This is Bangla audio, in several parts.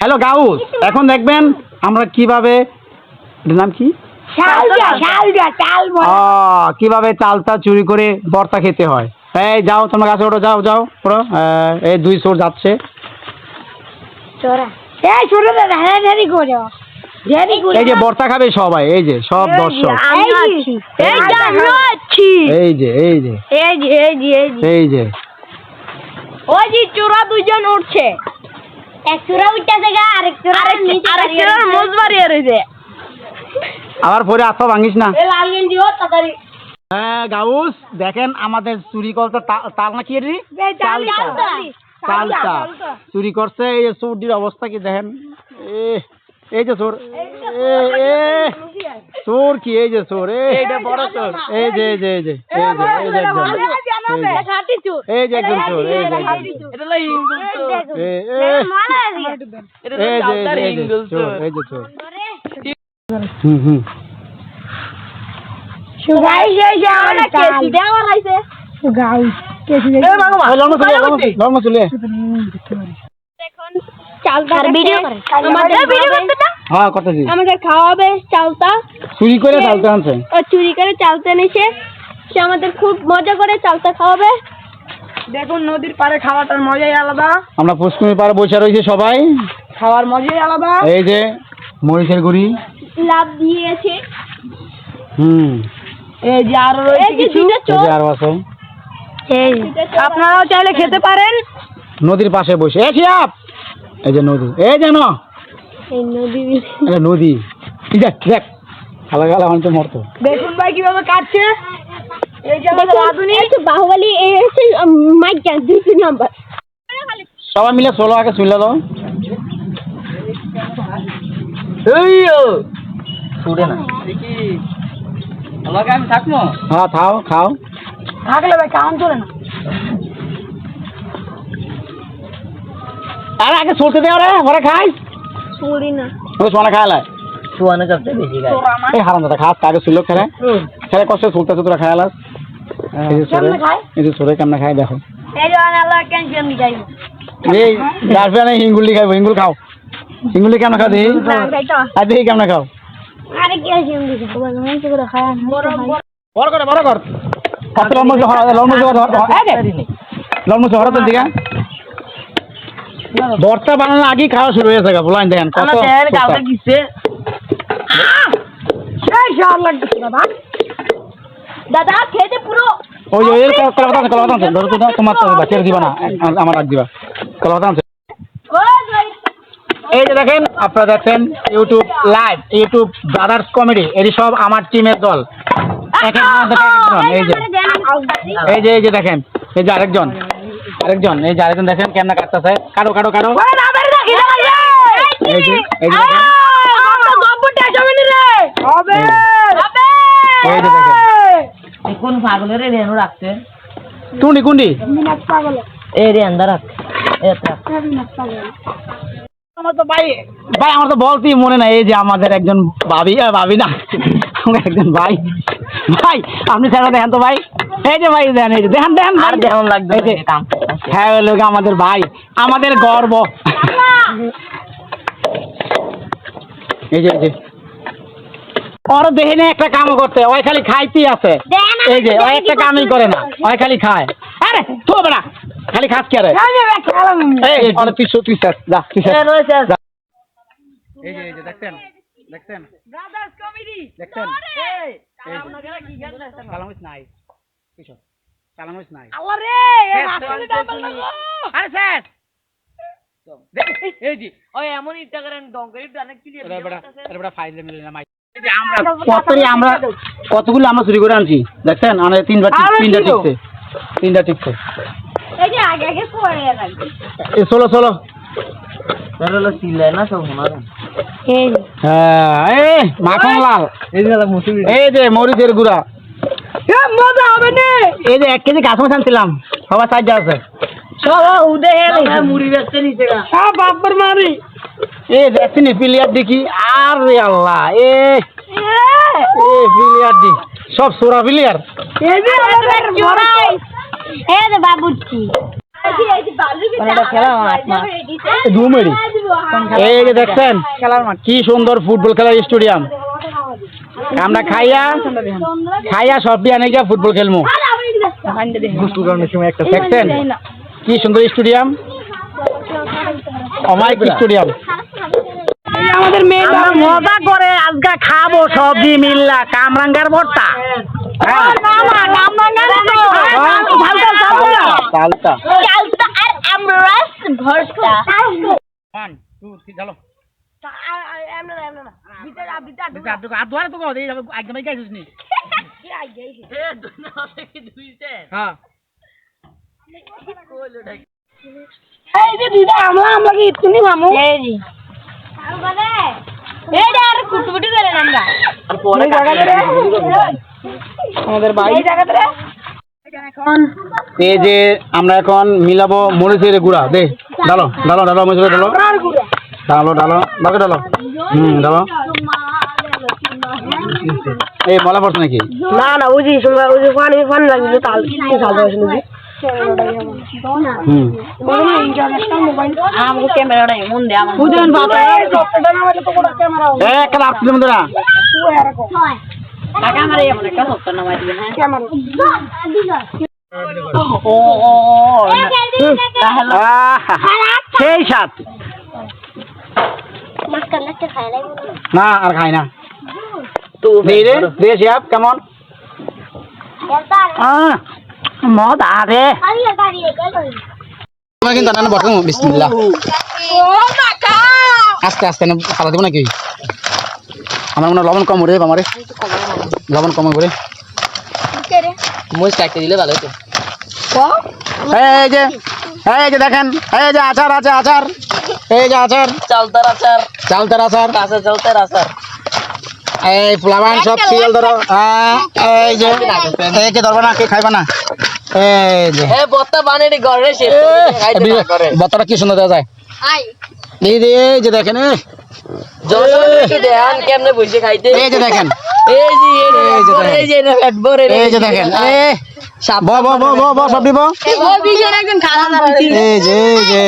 হ্যালো গাউস এখন দেখবেন আমরা কীভাবে নাম কি? কীভাবে চালটা চুরি করে বর্তা খেতে হয়। এই যাও তোমার কাছে ওঠো যাও যাও আহ, এই দুই সোর যাচ্ছে। এই হ্যাঁ এই যে ভর্তা খাবে সবাই এই যে সব দর্শক। এই যে এই যে এই যে। এই যে এই যে এই যে। এই যে। ওই যে চোরা দুইজন উঠছে। এক চোরা উঠতেছে গা আরেক চোরা আরেক চোরা মোজ বাড়িয়ে রয়েছে আবার পরে আত্মা ভাঙিস না। এ লাল গেঞ্জি ও তাড়াতাড়ি। হ্যাঁ গাউস দেখেন আমাদের চুরি করতে তাল না কি চুরি করছে এই যে অবস্থা কি দেখেন? এ এই যে চোর এ এ কি এই যে চোর এ এইটা বড় চোর। এই যে এই যে এই যে এই যে এই যে একজন এই যে একজন চোর এই যে এটা হলো হিঙ্গুল চোর এ এ এটা এই হলো যে এই যে, এই যে হিঙ্গুল চোর চোর এই যে চোর হুম হুম গাইস এই যে আমরা কেসি দেওয়া হইছে গাইস কেসি এই মাগো লম্বা চুলে লম্বা- চুলে চালটা ভিডিও করে। আমাদের ভিডিও করতে না হ্যাঁ করতেছি আমাদের খাওয়াবে চালটা। চুরি করে চালতে আনছে। ও চুরি করে চালতে নিছে সে আমাদের খুব মজা করে চালটা খাওয়াবে। দেখুন নদীর পাড়ে খাওয়াটার মজাই আলাদা। আমরা পুষ্কুনি পাড়ে বসে রয়েছি সবাই। খাওয়ার মজাই আলাদা। এই যে মরিচের গুড়ি। লাভ দিয়েছে। হুম। এই যে আরও রয়েছে কিছু। এই যে আরও আছে আপনারাও চাইলে খেতে পারেন। নদীর পাশে বসে। এই শিয়াব এই যে নদী। এই যেন নদী। এটা নদী। এই দেখ খালা খালা আমার মরতো। দেখুন ভাই কীভাবে কাটছে। সবাই মিলে ষোলো আগে চুলে দাও। এই ও। ছুড়ে না। আমাকে আমি থাকব? হ্যাঁ খাও খাও। থাকলে ভাই কাম চলে না। আরে আগে চলতে দে ওরে ওরে খাই। ছুরি না। ওরে সোনা খায় লাই সুয়ানে সবচেয়ে বেশি খায়। এই হারাম দাদা খাস আগে ছিল খেলে। খেলে কষ্ট চলতে তোরা খায় লাস এই যে সরে এই যে সরে কেমনে খায় দেখো। এই আল্লাহ ক্যান্সার নি যাইবো এই গার্লফ্রেন্ড হিঙ্গুলি খাইবো হিঙ্গুল খাও। হিঙ্গুলি কেমন খাও দেখি? আর দেখি কেমন খাও। আরে কি মন থেকে খায় বড় করে বড় কর। কত লম্বা জহর লম্বা জহর লম্বা জহর তো দিকে। ভর্তা বানানোর আগেই খাওয়া শুরু হয়েছে গা বলাইন দেখেন কত কিসে দাদা খেতে পুরো ওই কলাপাতা আছে কলাপাতা আছে ধরো তো তোমার তো বাচ্চার দিবা না আমার রাখ দিবা কলাপাতা আছে এই যে দেখেন আপনারা দেখছেন YouTube live YouTube brothers comedy এটি সব আমার টিমের দল এই এই যে এই যে দেখেন এই যে আরেকজন আরেকজন এই যে আরেকজন দেখেন কেমন কাটতেছে। কারও কারও কারও এই! যে এই যে দেখেন। এই যে দেখেন। কোন পাগলের রেনু রাখছে? কুন্ডি। কুন্ডি এই রে আন্দা রাখ। আমার তো ভাই। ভাই আমার তো বলতেই মনে নাই এই যে আমাদের একজন ভাবি ভাবি না একজন ভাই। ভাই আপনি দেখেন তো ভাই। এই যে ভাই দেখেন এই যে দেখেন দেখেন আর লাগবে এই যে না, কাম হ্যাঁ ওই লোক আমাদের ভাই। আমাদের গর্ব। এই যে এই যে। ওর দেখে না একটা কাম করতে ওই খালি খাইতেই আছে। এই যে ওই একটা কামই করে না ওই খালি খায়। আরে তো বেড়া খালি খাস কে রে এই ওরে তুই তুই যা এই যে এই যে দেখছেন? দেখছেন? ব্রাদার্স কমেডি দেখছেন? এই নাই। কিছু কালামুস নাই। আল্লাহ রে শেষ, রাস্তায় শেষ, ডাবল শেষ, লাগো আরে শেষ এই জি ওই এমন ইচ্ছা করেন ডঙ্গরি অনেক ক্লিয়ার এরা বেটা এরা বেটা ফাইলে মিলে না মাই আমরা কতগুলো আমরা চুরি করে আনছি দেখছেন? আমাদের তিনবার তিনটা। টিকছে তিনটা টিকছে এই যে আগে আগে পড়ে রাখবে এ চলো চলো। হ্যাঁ এই মাখন লাল। এই যে মুসুরি এই যে মরিচের গুঁড়া। মজা হবে না। এই যে এক কেজি কাঁচমাছ আনছিলাম সবার সাহায্য আছে। সব উদে হেলে মুড়ি বেচতে নিছে সব বাপর মারি। এ দেখছি প্লেয়ার দেখি। আর আল্লাহ এ এ। প্লেয়ার দি। সব সোরা প্লেয়ার। যে বাবুর্চি। কি সুন্দর ফুটবল খেলার স্টেডিয়াম। আমরা খাইয়া খাইয়া সব দিয়ে আনে গিয়া ফুটবল খেলব দেখছেন? কি সুন্দর স্টেডিয়াম। অমায়িক স্টেডিয়াম। আমাদের মেয়েটা মজা করে আজকে খাব সবজি মিল্লা। কামরাঙ্গার ভর্তা। হ্যাঁ। চালতা আর আমরাস ভর্তা। হ্যাঁ আমাদের বাড়ি। আমরা এখন মিলাবো মরিচের গুঁড়া দে ডালো ডালো ডালো মরিচের ডালো। ডালো ডালো বাকি ডালো হুম ডালো এই মলা পড়ছে নাকি না না বুঝি সময় বুঝি পানি পানি লাগছিল তাল কি খাব শুনবি হ্যাঁ সেই সাত না আর খাই না। দে রে দে শিয়াব কেমন? মদ আরে তোমার কিন্তু বটম বিসমিল্লাহ। আস্তে আস্তে না খালা দেবো নাকি? আমার মনে লবণ কম রে আমারে। লবণ কম করে মুজ কাটতে দিলে ভালো হতো। এই যে এই যে দেখেন এই যে আচার আছে আচার। এই যে আচার। চালতার আচার। চালতার আচার। কাঁচা চালতার আচার। এই ফ্লাবান সব সিরিয়াল ধরো। হ্যাঁ, এই যে। এই কে ধরবা না কে খাইবা না? এই যে। এ বত্তা বানিয়ে ঘরে শেষ বাতাটা কি সুন্দর দেখা যায়? যে এই যে দেখেন এই, জনগণকে দেখান কেমনে বসে খাইতে। এই যে দেখেন। এই যে এই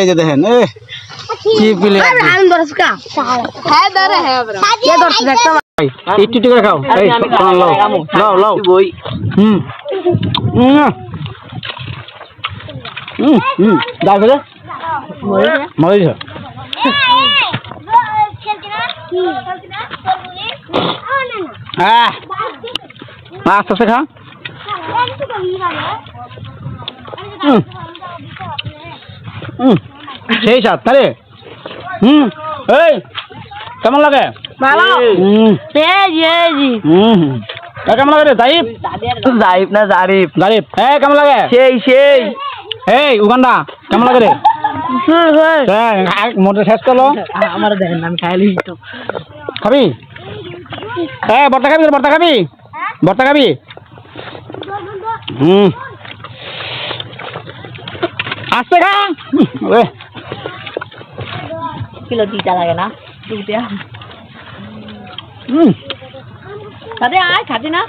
যে দেখেন। কি প্লেয়ার আমি দরসকা হ্যাঁ দাঁড়া হ্যাঁ বড় কে দরস দেখতে একটু একটু করে খাও। এই শোনো, লাও। লাও লাও। বই। হুম। হুম। হুম হুম। দাও করে মরিস আস্তে আস্তে খা হুম। হুম। সেই সাত তাহলে। হুম এই কেমন লাগে? ভালো। হুম। এই এই হুম হুম। কেমন লাগে রে জারিফ জারিফ না জারিফ। জারিফ। এই কেমন লাগে? সেই সেই। এই উগান্ডা কেমন লাগে রে? হ্যাঁ মোটে শেষ করল? আমার দেখেন আমি খাইলি তো। খাবি? হ্যাঁ বর্তা খাবি বর্তা খাবি? বর্তা খাবি? হুম। আসতে খা ওরে কিলো দিটা লাগে না দুটা হুম তাতে আয় খাতি না।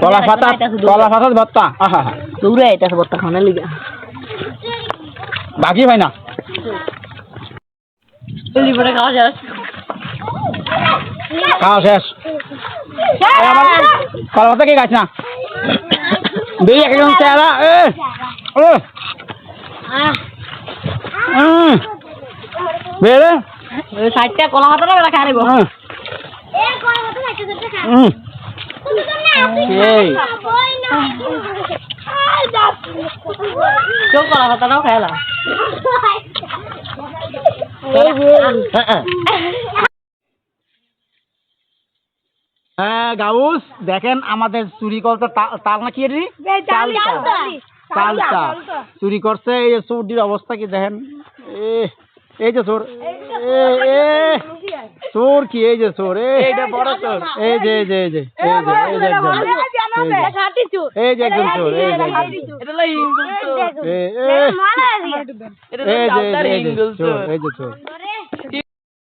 কলা পাতা কলা পাতা বর্তা আহা। হা দূরে এটা বত্তা খাওয়ানোর লিগা। বাকি ভাই না। খাওয়া খাওয়া শেষ। কলা পাতা কে গাছ না? দুই এক একজন চেহারা এ ও ওই সাইডটা কলা খাই নেব। হুম। সেই কেউ কলা হাতটাও খাইলা হ্যাঁ গাউস দেখেন আমাদের চুরি করতে তাল না কি চালতা চুরি করছে এই যে চোরটির অবস্থা কি দেখেন? এ এই যে সোর এ এ চোর কি এই যে সোর এ এইটা বড় সোর এই যে এই যে এই যে এই যে এই যে একদম এই যে একদম সোর এই যে এটা লাই হিন্দু সোর এ এ এই যে এই যে এই যে এই যে চোর